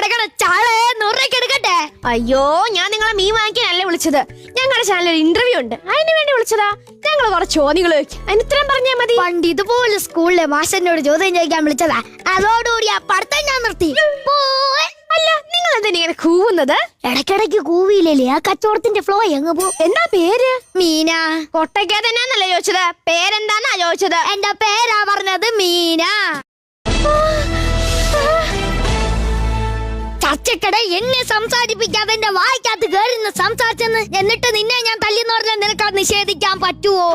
കിടക്കണ ചാളെ നൂറേക്ക് എടുക്കട്ടെ? അയ്യോ ഞാൻ നിങ്ങളെ മീൻ വാങ്ങിക്കാനല്ലേ വിളിച്ചത്. ഞങ്ങളുടെ ചാനലിൽ ഒരു ഇന്റർവ്യൂ ഉണ്ട്. അതിന് വേണ്ടി വിളിച്ചതാ. ഞങ്ങൾ കുറച്ച് ചോദ്യങ്ങൾ ചോദിക്കും. അതിന് ഉത്തരം പറഞ്ഞാൽ മതി. പണ്ട് ഇതുപോലെ സ്കൂളിലെ മാസ്റ്ററിനോട് ചോദ്യം ചോദിക്കാൻ വിളിച്ചതാ. അതോടുകൂടി ആ പഠിത്തം ഞാൻ നിർത്തി. അല്ല നിങ്ങൾ എന്തിനാ കൂവുന്നത്? ഇടയ്ക്കിടയ്ക്ക് കൂവിയില്ലേ ആ കച്ചവടത്തിന്റെ ഫ്ലോ എങ്ങ് പോ എന്താ പേര്? മീന. കൊട്ടയ്ക്ക തന്നെയാന്നല്ലേ ചോദിച്ചത്? പേരെന്താന്നാ ചോദിച്ചത്? എന്റെ പേരാ പറഞ്ഞത് മീന. ചർച്ചക്കട എന്നെ സംസാരിപ്പിക്കാതെ എന്റെ വായിക്കകത്ത് കയറി സംസാരിച്ചെന്ന് എന്നിട്ട് നിന്നെ ഞാൻ തല്ലിന്ന് പറഞ്ഞാൽ നിനക്ക് അത് നിഷേധിക്കാൻ പറ്റുവോ?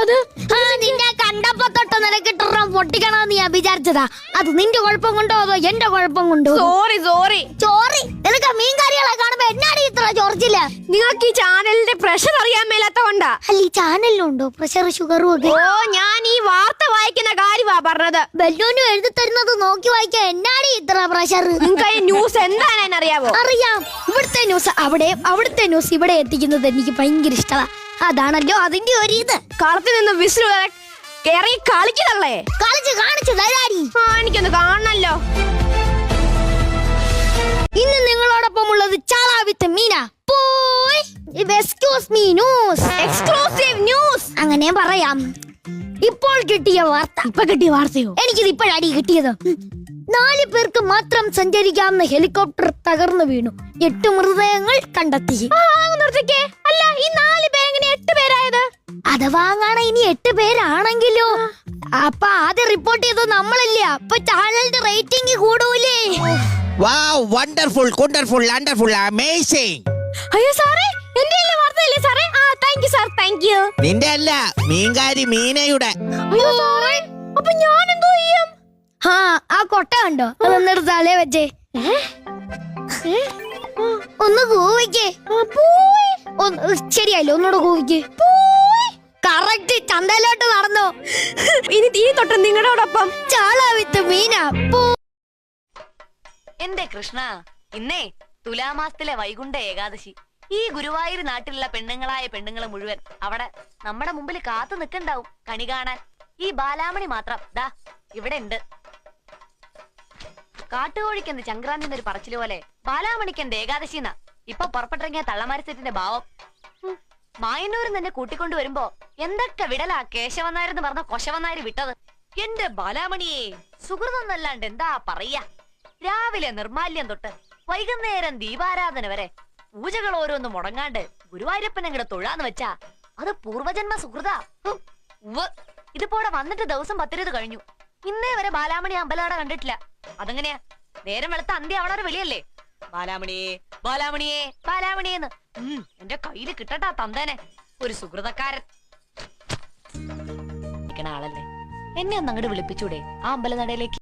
അത് ആ, നിന്നെ കണ്ടപ്പോ തൊട്ട് നിനക്കിട്ടറ പൊട്ടിക്കണമെന്ന് ഞാൻ വിചാരിച്ചതാ. അത് നിന്റെ കുഴപ്പം കൊണ്ടോ അതോ എന്റെ കുഴപ്പം കൊണ്ടോ? സോറി സോറി സോറി നിനക്ക് മീൻകാരികളെ കാണുമ്പോ എന്നാടി ജോർജില്ല നിങ്ങൾക്ക് ഈ ചാനലിന്റെ പ്രഷർ അറിയാൻ മേലാത്ത കൊണ്ടാ. അല്ല ഈ ചാനലിലുണ്ടോ? പ്രഷർ ഷുഗറും ഒക്കെ? ഓ ഞാൻ ഈ വാർത്ത വായിക്കുന്ന കാര്യമാ പറഞ്ഞത്. ബെല്ലൂനും എഴുതി തരുന്നത് നോക്കി വായിക്കാൻ എന്നാണ് ഇത്ര പ്രഷർ നിങ്ങൾക്ക് ഈ ന്യൂസ് എന്താണെന്ന് അറിയാവോ? അറിയാം. ഇവിടുത്തെ ന്യൂസ് അവിടെ അവിടുത്തെ ന്യൂസ് ഇവിടെ എത്തിക്കുന്നത് എനിക്ക് ഭയങ്കര ഇഷ്ടമാണ് അതാണല്ലോ അതിന്റെ ഒരു ഇത്. കളത്തിൽ നിന്ന് വിസിൽ കേറി കളിക്കുന്നല്ലേ കളിച്ച് കാണിച്ചു തരാടി. ആ എനിക്കൊന്ന് കാണണല്ലോ. ഇന്ന് നിങ്ങളോടൊപ്പം ഉള്ളത് ചാള വിത്ത് മീന. പോയ്. Excuse me news exclusive news അങ്ങനെ പറയാം. ഇപ്പോൾ കിട്ടിയ വാർത്ത. ഇപ്പൊ കിട്ടിയ വാർത്തയോ? എനിക്കിത് ഇപ്പോഴാടി കിട്ടിയത്. നാല് പേർക്ക് മാത്രം സഞ്ചരിക്കാവുന്ന ഹെലികോപ്റ്റർ തകർന്നു വീണു. എട്ട് മൃതദേഹങ്ങൾ കണ്ടെത്തി. അല്ല ഈ നാല് പേരെങ്ങനെ എട്ട് പേരായത്? അഥവാ ഇനി എട്ട് പേരാണെങ്കിലോ? അപ്പൊ ആദ്യം റിപ്പോർട്ട് ചെയ്തത് നമ്മളല്ലേ അപ്പൊ ചാനലിന്റെ റേറ്റിംഗ് കൂടൂലേ വാവ് വണ്ടർഫുൾ കുണ്ടർഫുൾ വണ്ടർഫുൾ അമേസിംഗ് അയ്യോ സാറേ എന്റെ അല്ലേ വാർത്തയല്ലേ സാറേ? ആ thank you sir thank you നിന്റെ അല്ല മീൻകാരി മീനയുടെ. അയ്യോ സാറേ അപ്പൊ ഞാൻ എന്തോ ചെയ്യും? ആ ആ കൊട്ട കണ്ടോ? അതൊന്നെടുത്ത് തലേ വെച്ചേ. ഒന്ന് കൂവിക്കേ ആ, പോയി. ഒന്ന് ശരിയല്ലേ ഒന്നുകൂടെ കൂവിക്ക് കറക്റ്റ് ചന്തയിലോട്ട് നടന്നു? ഇനി തീ തൊട്ട് നിങ്ങളോടൊപ്പം ചാള വിത്ത് കൃഷ്ണ ഇന്നേ തുലാമാസത്തിലെ വൈകുണ്ഠ ഏകാദശി. ഈ ഗുരുവായൂർ നാട്ടിലുള്ള പെണ്ണുങ്ങളായ പെണ്ണുങ്ങൾ മുഴുവൻ അവിടെ നമ്മുടെ മുമ്പിൽ കാത്തു നിൽക്കണ്ടാവും കണി കാണാൻ. ഈ ബാലാമണി മാത്രം ദാ ഇവിടെ ഉണ്ട്. കാട്ടുകോഴിക്കെന്ന് ചങ്ക്രാന്തി എന്നൊരു പറച്ചിൽ പോലെ ബാലാമണിക്കെന്ത് ഏകാദശി എന്നാ ഇപ്പൊ പുറപ്പെട്ടിറങ്ങിയ തള്ളമാരസെറ്റിന്റെ ഭാവം. മായന്നൂരിൽ തന്നെ കൂട്ടിക്കൊണ്ടു വരുമ്പോ എന്തൊക്കെ വിടലാ കേശവനാരെന്ന് പറഞ്ഞ കൊശവനാര് വിട്ടത്? എന്റെ ബാലാമണിയെ സുഹൃതം എന്താ പറയാ? രാവിലെ നിർമാല്യം തൊട്ട് വൈകുന്നേരം ദീപാരാധന വരെ പൂജകൾ ഓരോന്നും മുടങ്ങാണ്ട് ഗുരുവായൂരപ്പൻ അങ്ങടെ തൊഴാന്ന് വെച്ചാ അത് പൂർവജന്മ സുഹൃത. ഇതിപ്പോടെ വന്നിട്ട് ദിവസം പത്തിരുത് കഴിഞ്ഞു. ഇന്നേ വരെ ബാലാമണി അമ്പലാട കണ്ടിട്ടില്ല. അതെങ്ങനെയാ? നേരം വെളുത്ത അന്ത്യ അവളൊരു വിളിയല്ലേ? ബാലാമണിയെ ബാലാമണിയെ ബാലാമണിയെന്ന്. എന്റെ കയ്യിൽ കിട്ടട്ടാ തന്തേനെ. ഒരു സുഹൃതക്കാരൻ. ആളല്ലേ? എന്നെ ഒന്ന് അങ്ങോട്ട് വിളിപ്പിച്ചൂടെ? ആ അമ്പലനടയിലേക്ക്